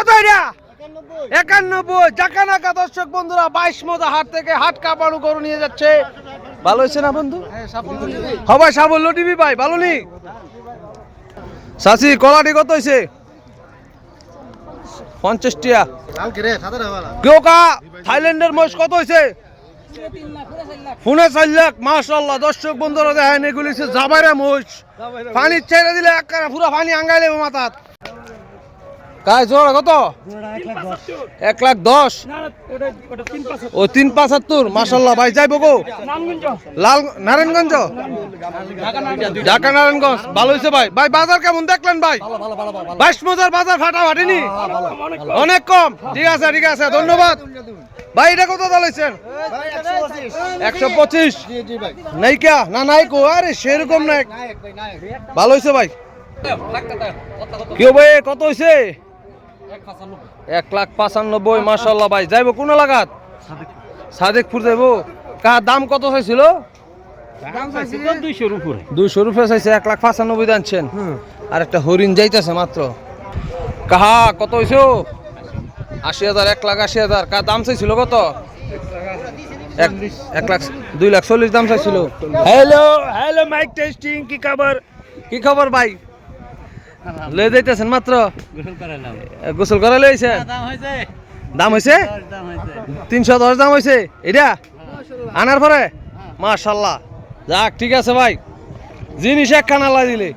কত এটা একানব্বই। চাকা দর্শক বন্ধুরা বাইশ মজা হাট থেকে হাট কাপাড়ু গরু নিয়ে যাচ্ছে। ভালো হয়েছে না বন্ধু? সবাই সাবল্য টিভি ভাই ভালো নি? চাষি কলাটি কত হয়েছে? পঞ্চাশ টিয়া। কেউ কা থাইল্যান্ডের মহিষ কত হয়েছে? ফোনে চার লাখ মাশাল্লাহ দর্শক বন্ধুরা দেখেন এগুলি জাবাইরা মহিষ। পানি ছেড়ে দিলে এক পুরো পানি আঙ্গাইলে মাথাত কাজ জোড়া কত এক লাখ দশ ও তিন পাঁচাত্তর মাসাল্লাহ ভাই যাইব গো লাল নারায়ণগঞ্জ ঢাকা নারায়ণগঞ্জ ভালো হয়েছে ভাই ভাই বাজার কেমন দেখলেন ভাই বাইশ মজার বাজার ফাটা ফাটেনি অনেক কম ঠিক আছে ঠিক আছে ধন্যবাদ ভাই এটা কত দালাইছেন একশো পঁচিশ নাই কা না নাই কো আরে সেরকম নাই ভালো হয়েছে ভাই কেউ ভাই কত হয়েছে এক লাখ পাঁচানব্বই মাসাল্লাহ ভাই। যাইব কোন এলাকাত? সাদেকপুর যাইব। কার দাম কত চাইছিল? দুইশো রুপে চাইছে এক লাখ পাঁচানব্বই দানছেন আর একটা হরিণ যাইতেছে মাত্র। কাহা কত হয়েছে আশি হাজার এক লাখ আশি হাজার। কার দাম চাইছিল কত? এক এক লাখ দুই লাখ চল্লিশ দাম চাইছিল। হ্যালো হ্যালো মাইক টেস্টিং কি খবর? কি খবর ভাই? লয়ে যাইতেছেন মাত্র গোসল করা লইছেন দাম হয়েছে তিনশো দশ দাম হয়েছে এটা আনার পরে মাশাল্লাহ। যাক ঠিক আছে ভাই। জিনিস এক খানা দিলে।